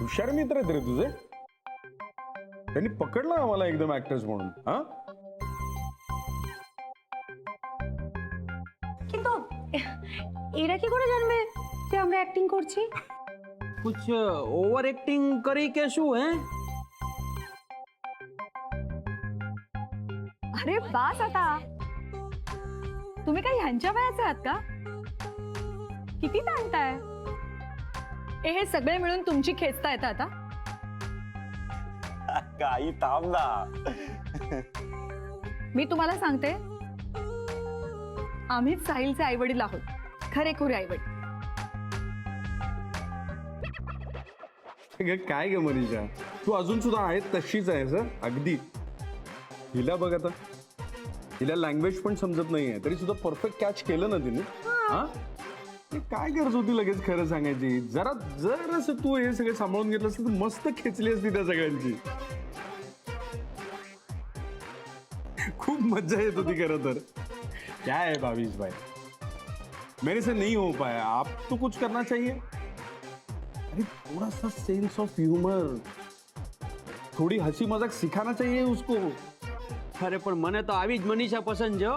हुशार मित्र आहेत रे तुझे त्यांनी पकडलं आम्हाला एकदम ऍक्टर्स म्हणून हा কিন্তু এরা কি করে জানবে যে আমরা অ্যাক্টিং করছি कुछ ओवर एक्टिंग करी के शू है अरे बास आता तुम्ही काही ह्यांच्या वयाचे आहात का किती ताणताय ए, हे सगळे मिळून तुमची खेचता येतं आता? काही थांब ना. मी तुम्हाला सांगते. आम्हीच साहिलचे आई वडील आहोत. खरेखुरे आई वडील अगं, काय ग मनीषा? तू अजून सुद्धा आहे तशीच आहे सर अगदी. हिला बघ आता. हिला लँग्वेज पण समजत नाहीये. तरी सुद्धा परफेक्ट कॅच केलं ना तिने. हा? काय गरज होती लगेच खरं सांगायची जरा जर असं तू हे सगळं सांभाळून घेतलं असतं तर मस्त खेचली असती त्या सगळ्यांची खूप मजा येत होती खरं तर क्या है भाविश भाई मेरे से नहीं हो पाया आप तो कुछ करना चाहिए अरे थोड़ा सा सेंस ऑफ ह्यूमर थोड़ी हंसी मजाक सिखाना चाहिए उसको अरे पण મને તો આવી જ મનીષા પસંદ છે હો.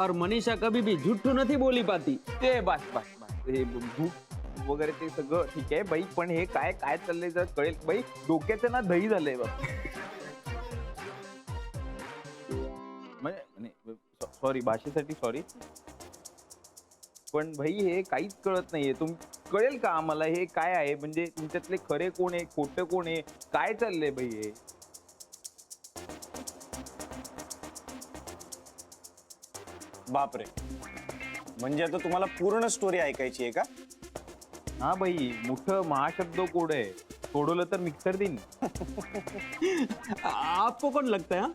और मनीषा कभी भी झुठ्ठू નથી बोली पाती। ते बस बस बस। हे भूक वगैरे ते सगळं ठीक आहे बाई पण हे काय काय चाललंय जर कळेल. बाई डोक्याचं ना दही झालंय बघ. म्हणजे, म्हणजे सॉरी भाषेसाठी सॉरी. पण भाई हे काहीच कळत नाहीये. तुम कळेल का आम्हाला हे काय आहे? म्हणजे तुमच्यातले खरे कोण आहे? खोटे कोण आहे? काय चाललंय भाई हे? बापरे. म्हणजे आता तुम्हाला पूर्ण स्टोरी ऐकायची आहे का? हा भाई मोठं महाशब्द कोड आहे. सोडवलं तर मिक्सर देईन. आपको कौन लगता है? हाँ?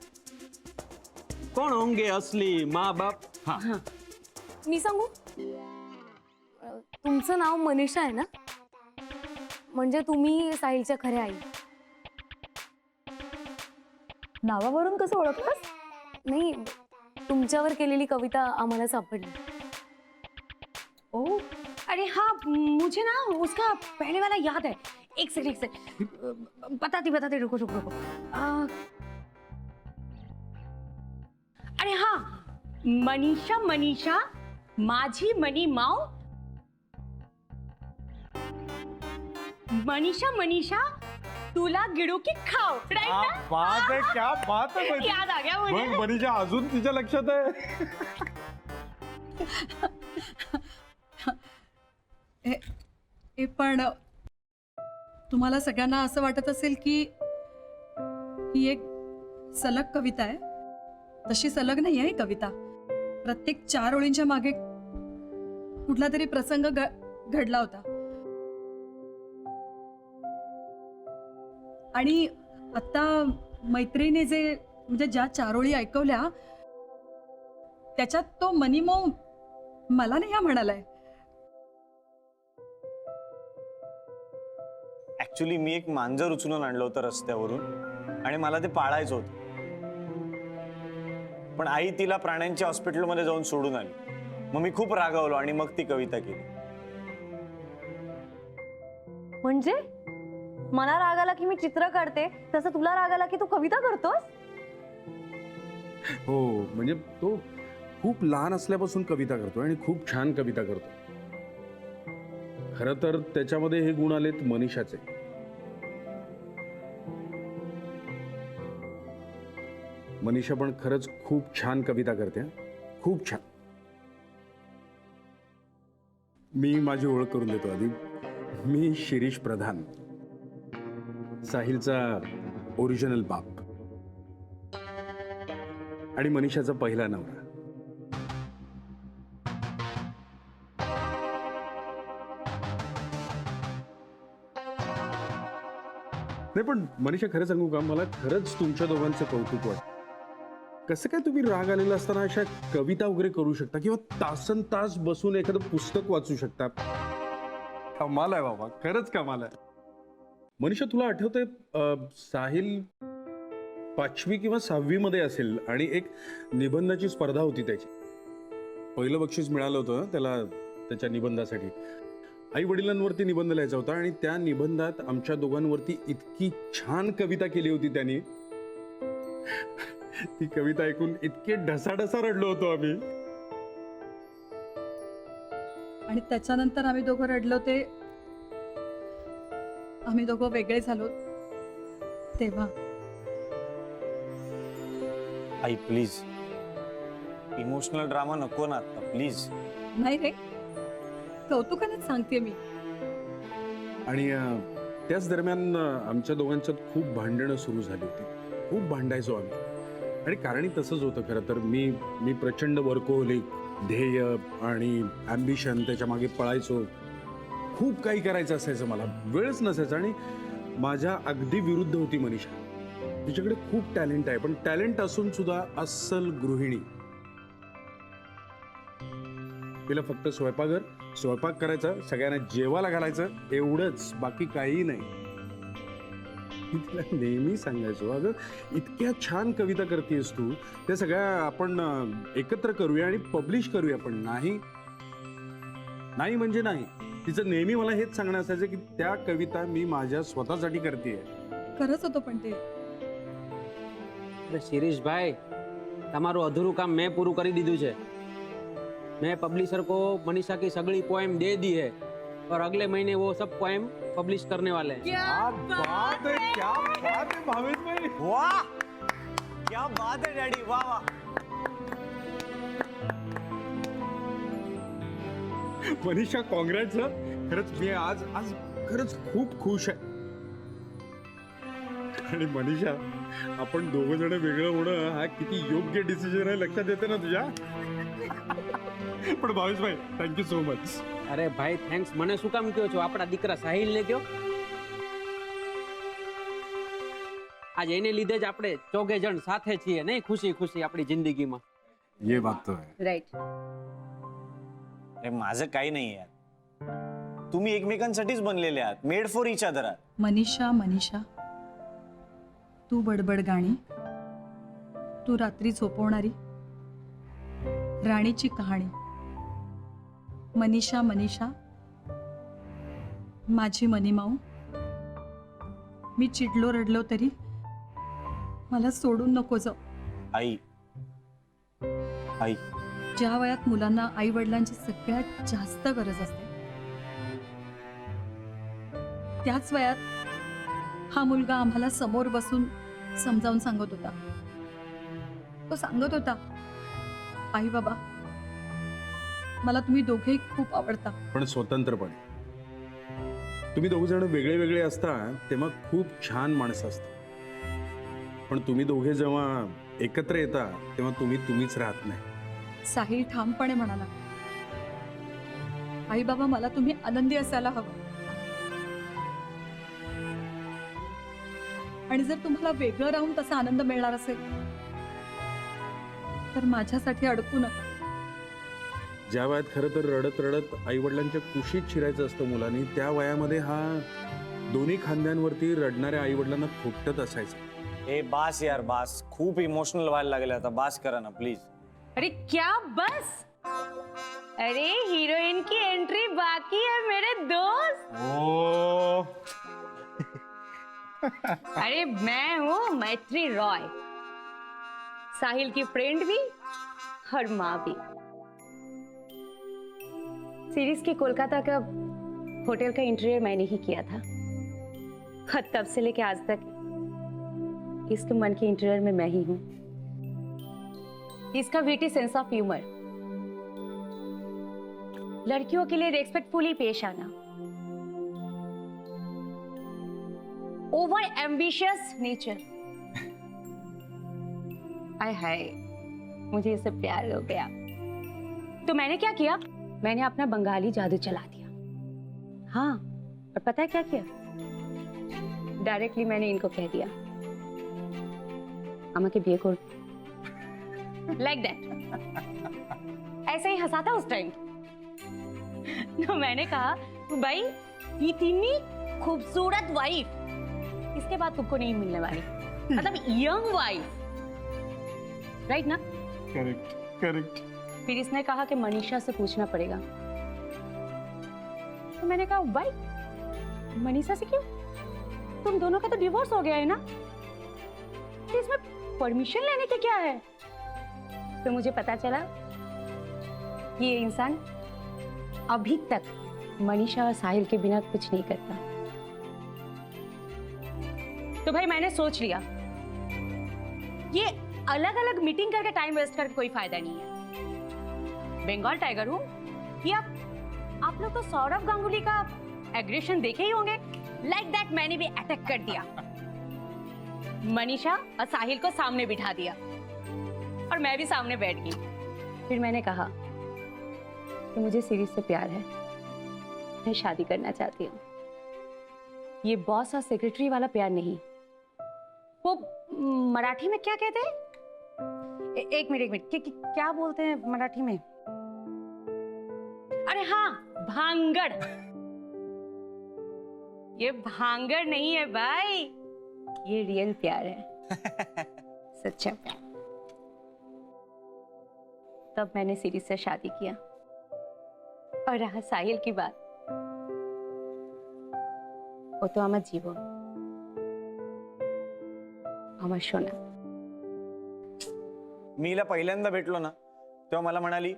कौन होंगे असली माँ बाप हाँ. मी सांगू? अं, तुमचं नाव मनीषा आहे ना? म्हणजे तुम्ही साहिलच्या खऱ्या आई. नावावरून कसं ओळखतस? नाही तुमच्यावर केलेली कविता आम्हाला सापडली. ओ, अरे हाँ मुझे ना उसका पहले वाला याद है. एक सेकंड एक सेकंड बताती बताती, रुको रुको रुको. अरे हाँ मनीषा मनीषा, माझी मनी माव मनीषा मनीषा तुला गिडू की खाव राईट क्या ना? बात है क्या बात है मनीषा. याद आ गया मुझे. मग मनीषा अजून तिच्या लक्षात आहे. हे पण तुम्हाला सगळ्यांना असं वाटत असेल की ही एक सलग कविता आहे? तशी सलग नाही आहे ही कविता. प्रत्येक चार ओळींच्या मागे कुठला तरी प्रसंग घ- घडला होता. आणि आता मैत्रिणी जे म्हणजे ज्या चार ओळी ऐकवल्या त्याच्यात तो मनीमो मला नाही हा म्हणालाय. ऍक्च्युली मी एक मांजर उचलून आणलं होतं रस्त्यावरून आणि मला ते पाळायचं होतं. पण आई तिला प्राण्यांच्या हॉस्पिटलमध्ये जाऊन सोडून आली. मग मी खूप रागावलो आणि मग ती कविता केली. म्हणजे? मला राग आला की मी चित्र काढते तसं तुला राग आला की तू कविता करतोस? हो म्हणजे तो खूप लहान असल्यापासून कविता करतो आणि खूप छान कविता करतो. खर तर त्याच्यामध्ये हे गुण आलेत मनीषाचे. मनीषा पण खरंच खूप छान कविता करते हं. खूप छान. मी माझी ओळख करून देतो आधी. मी शिरीष प्रधान. साहिलचा ओरिजिनल बाप. आणि मनीषाचा पहिला नवरा. नाही पण मनीषा खरं सांगू का? मला खरंच तुमच्या दोघांचं कौतुक वाटत. कसं काय तुम्ही राग आलेला असताना अशा कविता वगैरे करू शकता? किंवा तासन तास बसून एखादं पुस्तक वाचू शकता? कमाल आहे बाबा. खरंच कमाल आहे. मनीषा तुला आठवतंय साहिल पाचवी किंवा सहावी मध्ये असेल आणि एक निबंधाची स्पर्धा होती त्याची. पहिलं बक्षीस मिळालं होतं त्याला त्याच्या निबंधासाठी. आई वडिलांवरती निबंध लिहायचा होता आणि त्या निबंधात आमच्या दोघांवरती इतकी छान कविता केली होती त्यांनी. ती कविता ऐकून इतके ढसाढसा रडलो होतो आम्ही. आणि त्याच्यानंतर आम्ही दोघं रडलो ते आम्ही दोघं वेगळे झालो तेव्हा. आई प्लीज. इमोशनल ड्रामा नको ना आता प्लीज. नाही रे. कौतुकानेच सांगते मी. आणि अं, त्याच दरम्यान अं, आमच्या दोघांच्यात खूप भांडणं सुरू झाली होती. खूप भांडायचो आम्ही. आणि कारणही तसंच होतं खरं तर. मी मी प्रचंड वर्कोहोलिक ध्येय आणि ॲम्बिशन त्याच्यामागे पळायचो. खूप काही करायचं असायचं मला. वेळच नसायचा आणि माझ्या अगदी विरुद्ध होती मनीषा. तिच्याकडे खूप टॅलेंट आहे. पण टॅलेंट असून सुद्धा अस्सल गृहिणी. तिला फक्त स्वयंपाकघर स्वयंपाक करायचा सगळ्यांना जेवायला घालायचं एवढंच. बाकी काही नाही. तिला नेहमी सांगायचो अगं इतक्या छान कविता करतेस तू. त्या सगळ्या आपण एकत्र करूया आणि पब्लिश करूया पण नाही. नाही म्हणजे नाही. तिचं नेहमी मला हेच सांगणं असायचं की त्या कविता मी माझ्या स्वतःसाठी करते खरंच होतं पण તે અરે શિરીષભાઈ તમારું અધૂરું કામ મેં પૂરું કરી દીધું છે मैं पब्लिशर को मनीषा की सगड़ी पोएम दे दी है और अगले महीने वो सब पोएम पब्लिश करने वाले हैं वाह क्या बात है डॅडी वा वा मनीषा काँग्रेस खरंच मी आज आज खरंच खूप खुश आहे आणि मनीषा आपण दोघ जण वेगळं होणं हा किती योग्य डिसिजन आहे लक्षात येते ना तुझ्या पण भावेश भाई थँक्यू सो मच અરે ભાઈ થેન્ક્સ મને શું કામ કહો છો આપણા દીકરા સાહિલને કહો આજ એને લીધે જ આપણે ચોગે જણ સાથે છીએ નહીં ખુશી ખુશી આપણી જિંદગીમાં ये बात तो है राईट अरे माझं काही नाही यार. तुम्ही एकमेकांसाठीच बनलेले आहात. मेड फॉर इच अदर आहात. मनीषा मनीषा तू बडबड गाणी तू रात्री झोपवणारी राणीची कहाणी. मनीषा मनीषा माझी मनीमाऊ मी चिडलो रडलो तरी मला सोडून नको जाऊ. आई आई. ज्या वयात मुलांना आई वडिलांची सगळ्यात जास्त गरज असते त्याच वयात हा मुलगा आम्हाला समोर बसून समजावून सांगत होता. तो सांगत होता आई बाबा मला तुम्ही दोघेही खूप आवडता. पण स्वतंत्रपणे. तुम्ही दोघ जण वेगळे वेगळे असता तेव्हा खूप छान माणसं असतात. पण तुम्ही दोघे जेव्हा एकत्र येता तेव्हा तुम्ही तुम्हीच राहत नाही. साहिल ठामपणे म्हणाला आई बाबा मला तुम्ही आनंदी असायला हवं. आणि जर तुम्हाला वेगळं राहून तसा आनंद मिळणार असेल तर माझ्यासाठी अडकू नका. ज्या वयात खरं तर रडत रडत आई वडिलांच्या कुशीत शिरायचं असतं मुलांनी त्या वयामध्ये हा दोन्ही खांद्यांवरती रडणाऱ्या आई वडिलांना थोपटत असायचं. ए बास यार बास. खूप इमोशनल व्हायला लागले आता. बास करा ना प्लीज अरे क्या बस? अरे हीरोइन की एंट्री बाकी है मेरे दोस्त। अरे मैं हूँ मैत्री रॉय। साहिल की फ्रेंड भी और माँ भी। सीरीज़ के कोलकाता का होटल का इंटीरियर मैंने ही किया था। और तब से लेके आज तक इसके मन के इंटीरियर में मैं ही हूँ। इसका विटी सेंस ऑफ ह्यूमर लड़कियों के लिए रेस्पेक्टफुली पेश आना ओवर एम्बिशियस नेचर हाय हाय मुझे इससे प्यार हो गया तो मैंने क्या किया मैंने अपना बंगाली जादू चला दिया हाँ और पता है क्या किया डायरेक्टली मैंने इनको कह दिया আমাকে বিয়ে কর लाइक दैट ऐसे ही हंसा था उस टाइम तो मैंने कहा भाई इतनी खूबसूरत वाइफ इसके बाद तुमको नहीं मिलने वाली. मतलब यंग वाइफ राइट ना? करेक्ट करेक्ट फिर इसने कहा कि मनीषा से पूछना पड़ेगा. तो मैंने कहा भाई मनीषा से क्यों? तुम दोनों का तो डिवोर्स हो गया है ना? तो इसमें परमिशन लेने के क्या है? तो मुझे पता चला कि ये इंसान अभी तक मनीषा और साहिल के बिना कुछ नहीं करता। तो भाई मैंने सोच लिया, ये अलग अलग मीटिंग करके टाइम वेस्ट करके कोई फ़ायदा नहीं है। बंगाल टाइगर हूँ, ये आप आप लोग तो सौरभ गांगुली का एग्रेशन देखे ही होंगे। लाइक like दैट मैंने भी अटैक कर दिया। मनीषा और साहिल को सामने बिठा दिया। मैं भी सामने बैठ गई। फिर मैंने कहा कि मुझे सीरीज़ से प्यार है। मैं शादी करना चाहती हूँ। ये बॉस और सेक्रेटरी वाला प्यार नहीं। वो मराठी में क्या कहते हैं? ए- एक मिनट एक मिनट। क्या बोलते हैं मराठी में? अरे हाँ भांगड़। ये भांगड़ नहीं है भाई। ये रियल प्यार है। सच्चा प्यार। तब मैंने सीरीज से शादी किया और रहा साहिल की बात वो तो আমার জীবন আমার সোনা मी हिला पहिल्यांदा भेटलो ना तेव्हा मला म्हणाली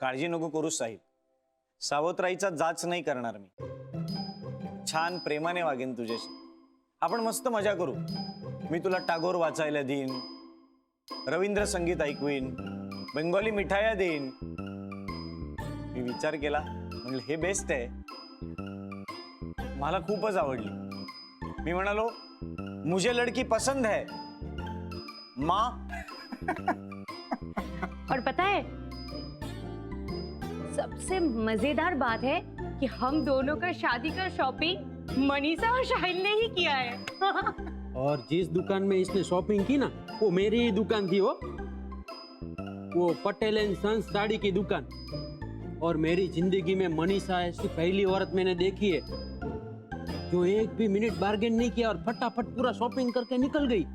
काळजी नको करूस साहिल सावत्राईचा जाच नाही करणार मी छान प्रेमाने वागेन तुझ्याशी आपण मस्त मजा करू मी तुला टागोर वाचायला देईन रवींद्र संगीत ऐकवीन बेंगॉली मिठाया देईन. मी विचार केला म्हणलं हे बेस्ट आहे. मला खूपच आवडली. मी म्हणालो मुझे लडकी पसंद है. माँ? और पता है सबसे मज़ेदार बात है कि हम दोनों का शादी का शॉपिंग मनीषा और शाहिल ने ही किया है। और जिस दुकान में इसने शॉपिंग की ना वो मेरी ही दुकान थी वो। वो पटेल एंड सन्स साड़ी की दुकान। और मेरी ज़िंदगी में मनीषा ऐसी पहली औरत मैंने देखी है जो एक भी मिनट बार्गेन नहीं किया और फटाफट पूरा शॉपिंग करके निकल गई।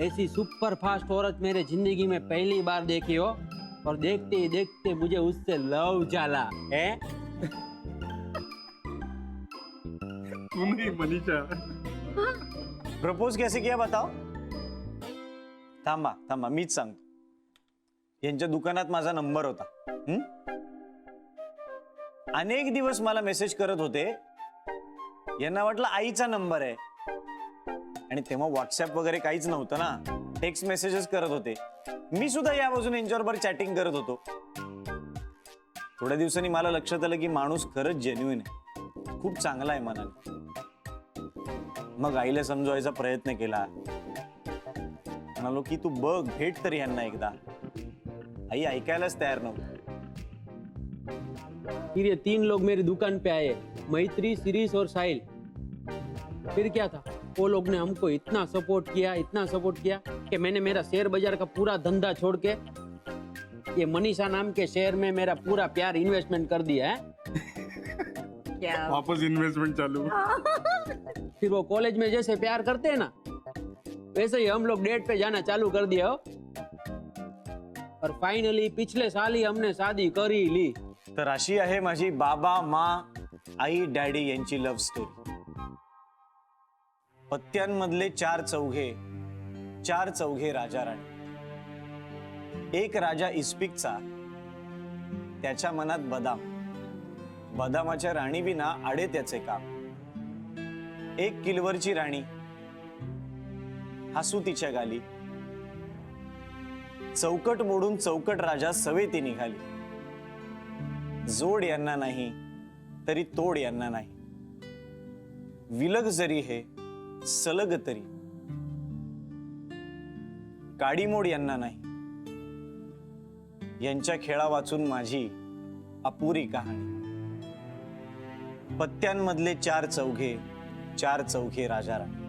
ऐसी सुपर फास्ट औरत मेरे ज़िंदगी में पहली बार देखी हो और देखते ही देखते मुझे उससे लव जाला है? तू नाही मनीषा। प्रपोज कैसे किया बताओ। थांबा थांबा मीच सांगतो. यांच्या दुकानात माझा नंबर होता. हम्म अनेक दिवस मला मेसेज करत होते. यांना वाटलं आईचा नंबर आहे. आणि तेव्हा व्हॉट्सअप वगैरे काहीच नव्हतं ना. टेक्स्ट मेसेजेस करत होते. मी सुद्धा या बाजूने यांच्याबरोबर चॅटिंग करत होतो. थोड्या दिवसांनी मला लक्षात आलं की माणूस खरंच जेन्युइन आहे. खूप चांगला आहे मनाने. मग आईला समजवायचा प्रयत्न केला. म्हणालो की तू बघ भेट तरी यांना एकदा. आई ऐकायलाच तयार नव्हती ये तीन लोग मेरी दुकान पे आए मैत्री शिरीष और साहिल। फिर क्या था? वो लोग ने हमको इतना सपोर्ट किया इतना सपोर्ट किया कि मैंने मेरा शेयर बाज़ार का पूरा धंधा छोड़ के ये मनीषा नाम के शेयर में मेरा पूरा प्यार इन्वेस्टमेंट कर दिया है? क्या? वापस इन्व्हेस्टमेंट चालू। फिर वो कॉलेज में जैसे प्यार करते हैं ना वैसे ही हम लोग डेट पे जाना चालू कर दिया हो। और फाइनली पिछले साल ही हमने शादी करी ली। तर अशी आहे माझी बाबा मा आई डॅडी यांची लव्ह स्टोरी पत्त्यांमधले चार चौघे चार चौघे राजा राणी. एक राजा इस्पिकचा त्याच्या मनात बदाम. बदामाच्या राणी विना आडे त्याचे काम. एक किलवरची राणी हसू तिच्या गाली. चौकट मोडून चौकट राजा सवेती निघाली. जोड यांना नाही तरी तोड यांना नाही. विलग जरी हे सलग तरी. काडीमोड यांना नाही. यांच्या खेळा वाचून माझी अपुरी कहाणी. पत्त्यांमधले चार चौघे चार चौघे राजा राणी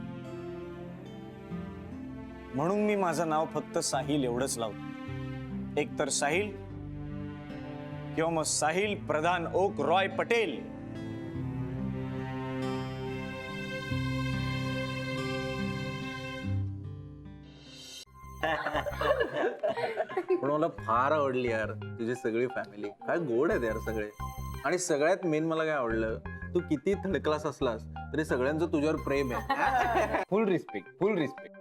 म्हणून मी माझं नाव फक्त साहिल एवढंच लावतो. एक तर साहिल किंवा मग साहिल प्रधान ओक रॉय पटेल. पण मला फार आवडली यार तुझी सगळी फॅमिली काय गोड आहेत यार सगळे. आणि सगळ्यात मेन मला काय आवडलं तू किती थर्ड क्लास असलास तरी सगळ्यांचं तुझ्यावर प्रेम आहे. Full respect full respect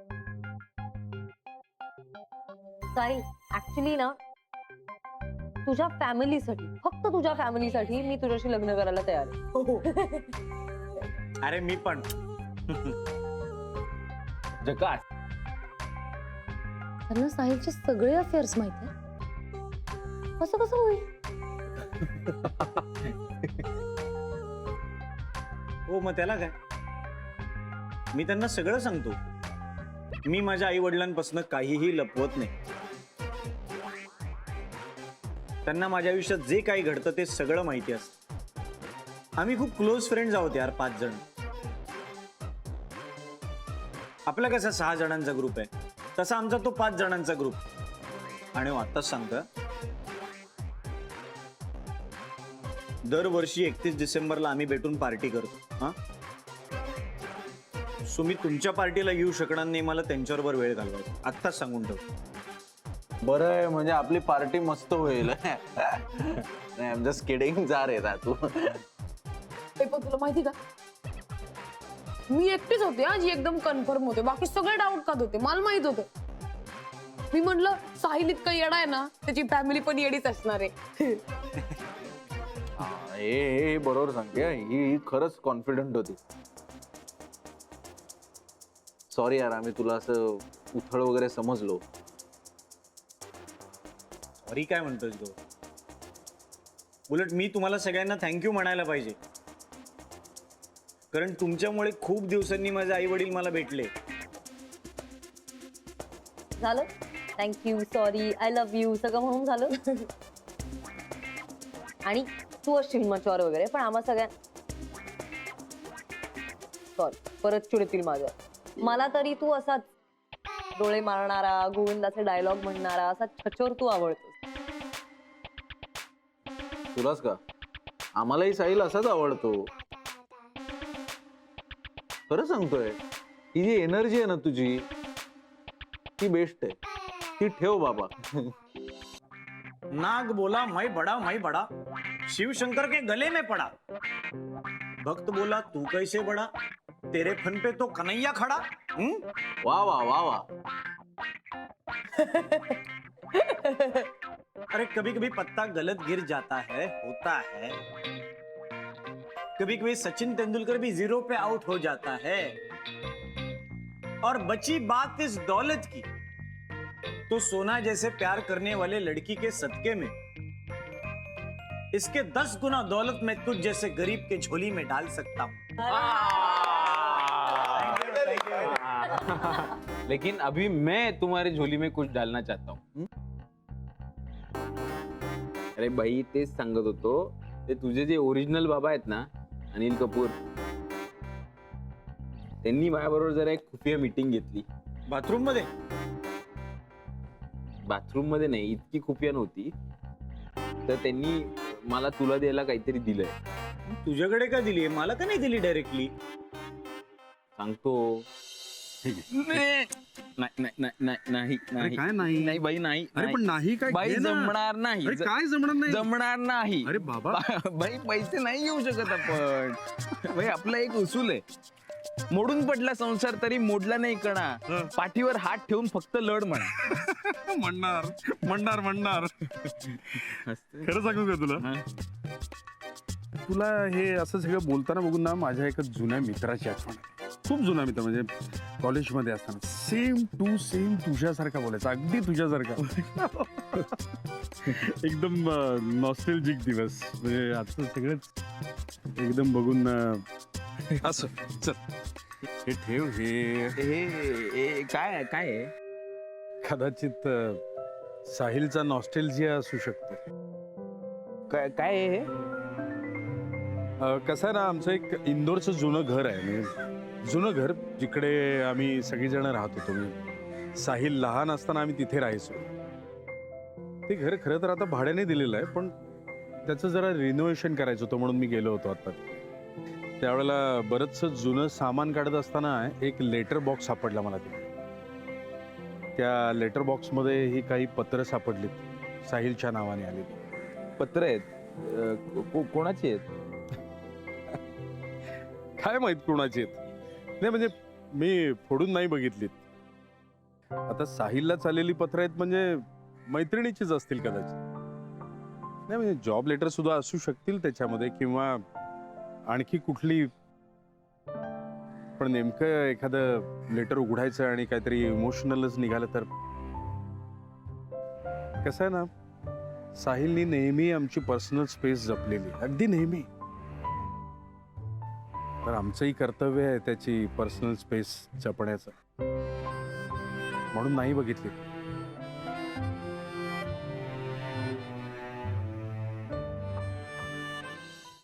Sahil actually ना तुझ्या फॅमिलीसाठी फक्त तुझ्या फॅमिलीसाठी मी तुझ्याशी लग्न करायला तयार आहे. अरे मी पण. जकास. त्यांना साहिलचे सगळे अफेअर्स माहिती आहे. कसं कसं होईल? हो मग त्याला काय? मी त्यांना सगळं सांगतो. मी माझ्या आई वडिलांपासून काहीही लपवत नाही. त्यांना माझ्या आयुष्यात जे काही घडतं ते सगळं माहिती असतं. आम्ही खूप क्लोज फ्रेंड्स आहोत यार पाच जण. आपला कसा सहा जणांचा ग्रुप आहे तसा आमचा तो पाच जणांचा ग्रुप. आणि हो, आत्ताच सांगतो. दरवर्षी एकतीस डिसेंबरला आम्ही भेटून पार्टी करतो. हां? सो मी तुमच्या पार्टीला येऊ शकणार नाही मला त्यांच्याबरोबर वेळ घालवायचा. आत्ताच सांगून ठेव. बरं आहे म्हणजे आपली पार्टी मस्त होईल. नाही आम जस्ट किडिंग जा रे तू. ए, पण तुला माहिती का? मी एकटीच होते हा जी एकदम कन्फर्म होते. बाकी सगळे डाऊट खात होते मला माहीत होतं. मी म्हंटल साहिल इतका येडा आहे ना त्याची फॅमिली पण येडीच असणार आहे. हा, हे हे- हे बरोबर सांगते हा. ही ही खरंच कॉन्फिडंट होती. सॉरी यार आम्ही तुला असं उथळ वगैरे समजलो. सॉरी काय म्हणतोस गो? उलट मी तुम्हाला सगळ्यांना थँक्यू म्हणायला पाहिजे. कारण तुमच्यामुळे खूप दिवसांनी माझे आई वडील मला भेटले. झालं? Thank you sorry I love you सगळं म्हणून झालं? आणि तू असशील मचॉर वगैरे पण आम्हा सगळ्या सॉरी परत चिडतील माझ्या. मला तरी तू असाच डोळे मारणारा गोविंदाचे डायलॉग म्हणणारा असा छचोर तू आवडतोस. तुलाच का? आम्हालाही साहिल असाच आवडतो. खरं सांगतोय ही जी एनर्जी आहे ना तुझी ती बेस्ट आहे. ती ठेव बाबा. नाग बोला मैं बड़ा मैं बड़ा शिव शंकर के गले में पड़ा. भक्त बोला तू कैसे बड़ा? तेरे फन पे तो कन्हैया खड़ा हम्म? वा वा वा वा अरे कभी कभी पत्ता गलत गिर जाता है होता है। कभी कभी सचिन तेंदुलकर भी ज़ीरो पे आउट हो जाता है। और बची बात इस दौलत की तो सोना जैसे प्यार करने वाले लड़की के सदके में। इसके दस गुना दौलत मैं तुझ जैसे गरीब के झोली में डाल सकता हूँ। लेकिन अभी मैं तुम्हारी झोली में कुछ डालना चाहता हूँ। अरे बाई तेच सांगत होतो. ते तुझे जे ओरिजिनल बाबा आहेत ना अनिल कपूर त्यांनी माझ्याबरोबर जरा एक खुफिया मीटिंग घेतली. बाथरूममध्ये? बाथरूममध्ये नाही इतकी खुफिया नव्हती. तर त्यांनी मला तुला द्यायला काहीतरी दिलंय. तुझ्याकडे का दिली मला का नाही दिली डायरेक्टली सांगतो. नाही नाही नाही नाही काय नाही? नाही बाई नाही अरे पण नाही काय बाई घे ना. जमणार नाही. अरे काय जमणार नाही? जमणार नाही. अरे बाबा. बाई पैसे नाही घेऊ शकत आपण. बाई आपला एक उसूल आहे. मोडून पडला संसार तरी मोडला नाही कणा. पाठीवर हात ठेवून फक्त लढ म्हणा. म्हणणार म्हणणार म्हणणार. खरं सांगू का तुला? तुला हे असं सगळं बोलताना बघून ना माझ्या एका जुन्या मित्राची आठवण आली. खूप जुना मित्र म्हणजे कॉलेजमध्ये असताना. सेम टू सेम तुझ्यासारखा बोलायचा. अगदी तुझ्यासारखा. एकदम नॉस्टेलजिक दिवस. म्हणजे आता सगळंच एकदम बघून अं, असं. चल. हे ठेव हे. हे काय काय आहे कदाचित अं, साहिलचा नॉस्टेलजिया असू शकतो. काय काय आहे हे? अ, कसं आहे ना आमचं एक इंदोरचं जुनं घर आहे. म्हणजे जुनं घर जिकडे आम्ही सगळीजण राहत होतो म्हणजे साहिल लहान असताना आम्ही तिथे राहायचो. ते घर खरं तर आता भाड्याने दिलेलं आहे पण त्याचं जरा रिनोव्हेशन करायचं होतं म्हणून मी गेलो होतो आता त्यावेळेला बरंचसं जुनं सामान काढत असताना एक लेटर बॉक्स सापडला मला तिथे. त्या लेटर बॉक्समध्ये ही काही पत्र सापडलीत. साहिलच्या नावाने आलेली पत्र आहेत? कोणाची आहेत? काय माहीत कोणाची आहेत? नाही म्हणजे मी फोडून नाही बघितलीत. आता साहिलला चाललेली पत्र आहेत म्हणजे मैत्रिणीचीच असतील कदाचित. नाही म्हणजे जॉब लेटर सुद्धा असू शकतील त्याच्यामध्ये किंवा आणखी कुठली. पण नेमकं एखादं लेटर उघडायचं आणि काहीतरी इमोशनलच निघालं तर? कसं आहे ना साहिलनी नेहमी आमची पर्सनल स्पेस जपलेली अगदी नेहमी. तर आमचंही कर्तव्य आहे त्याची पर्सनल स्पेस जपण्याचं. म्हणून नाही बघितली.